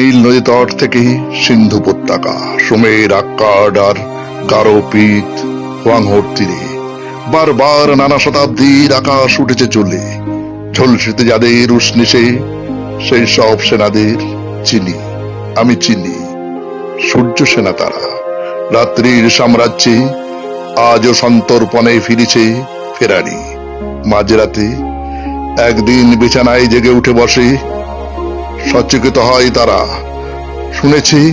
নীল নদী তট থেকে সিন্ধু উপত্যকা, সুমের আক্কাড আর গারো পিত তীরে বারবার নানা শতাব্দীর আকাশ উঠেছে চলে ঝলসিতে যাদের উষ্ণিসে সেই সব সেনাদের চিনি, আমি চিনি। সূর্য সেনা তারা, রাত্রির সাম্রাজ্যে আজও সন্তর্পণে ফিরেছে ফেরারি। মাঝরাতে একদিন বিছানায় জেগে উঠে বসে সচেতন হয় তারা। শুনেছি,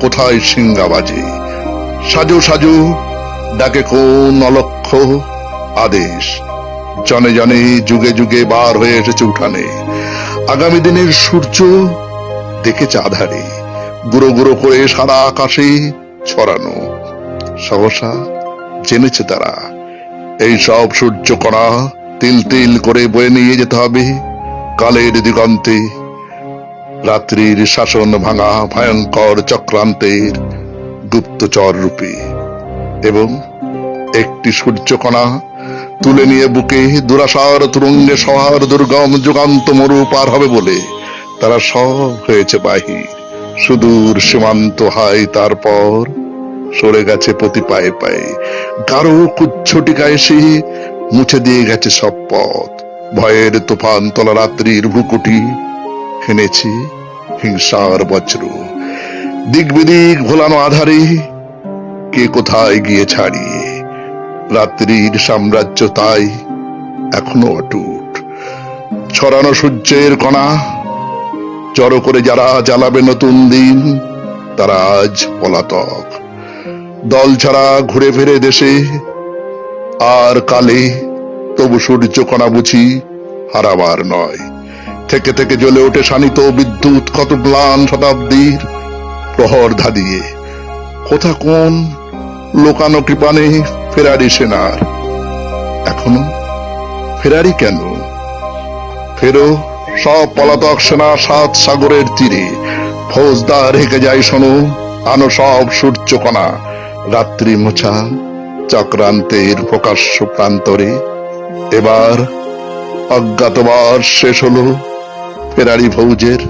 কোথায় সিংহা বাজে সাজু সাজু, ডাকে কোন অলক্ষ আদেশ। জনে জনে যুগে যুগে বার হয়ে এসেছে উঠানে। আগামী দিনের সূর্য দেখেছে আধারে। গুঁড়ো গুঁড়ো করে সারা আকাশে ছড়ানো। সহসা জেনেছে তারা, এই সব সূর্যকণা তিল তিল করে বয়ে নিয়ে যেতে হবে। কালের দিগন্তে রাত্রির শাসন ভাঙা ভয়ঙ্কর চক্রান্তের গুপ্তচর রূপে। এবং একটি সূর্যকণা তুলে নিয়ে বুকে দুরাসার তুরঙ্গে সহার দুর্গম যুগান্ত মরু পার হবে বলে তারা সব হয়েছে বাহির। সুদূর সীমান্ত হাই তারপর সরে গেছে প্রতি পায়ে পায়ে। গাঢ় কুচ্ছটিকা এসে মুছে দিয়ে গেছে সব পথ। ভয়ের তুফান তলা রাত্রির ভুকুটি হেনেছে হিংসার বজ্র। দিক বিদিক ভোলানো আধারে, কে কোথায় গিয়ে ছাড়িয়ে রাত্রির সাম্রাজ্য তাই এখনও অটুট। ছড়ানো সূর্যের কণা, জড়ো করে যারা জ্বালাবে নতুন দিন, তারা আজ পলাতক। দল ছাড়া ঘুরে ফিরে দেশে, আর কালে তবু সূর্য কণা বুঝি হারাবার নয়। থেকে থেকে জ্বলে ওঠে শানিত বিদ্যুৎ কত ম্লান শতাব্দীর প্রহর ধাদিয়ে কোথা কোন লোকানো কৃপানে ফেরারি সেনার? এখনও? ফেরারি কেন? ফেরো, সব পলাতক সেনা সাত সাগরের তীরে। ফৌজদার হেঁকে যায় শোনো, আনো সব সূর্যকণা। রাত্রি মোছা চক্রান্তের প্রকাশ্য প্রান্তরে। এবার অজ্ঞাতবার শেষ হলো ফেরারি ফৌজের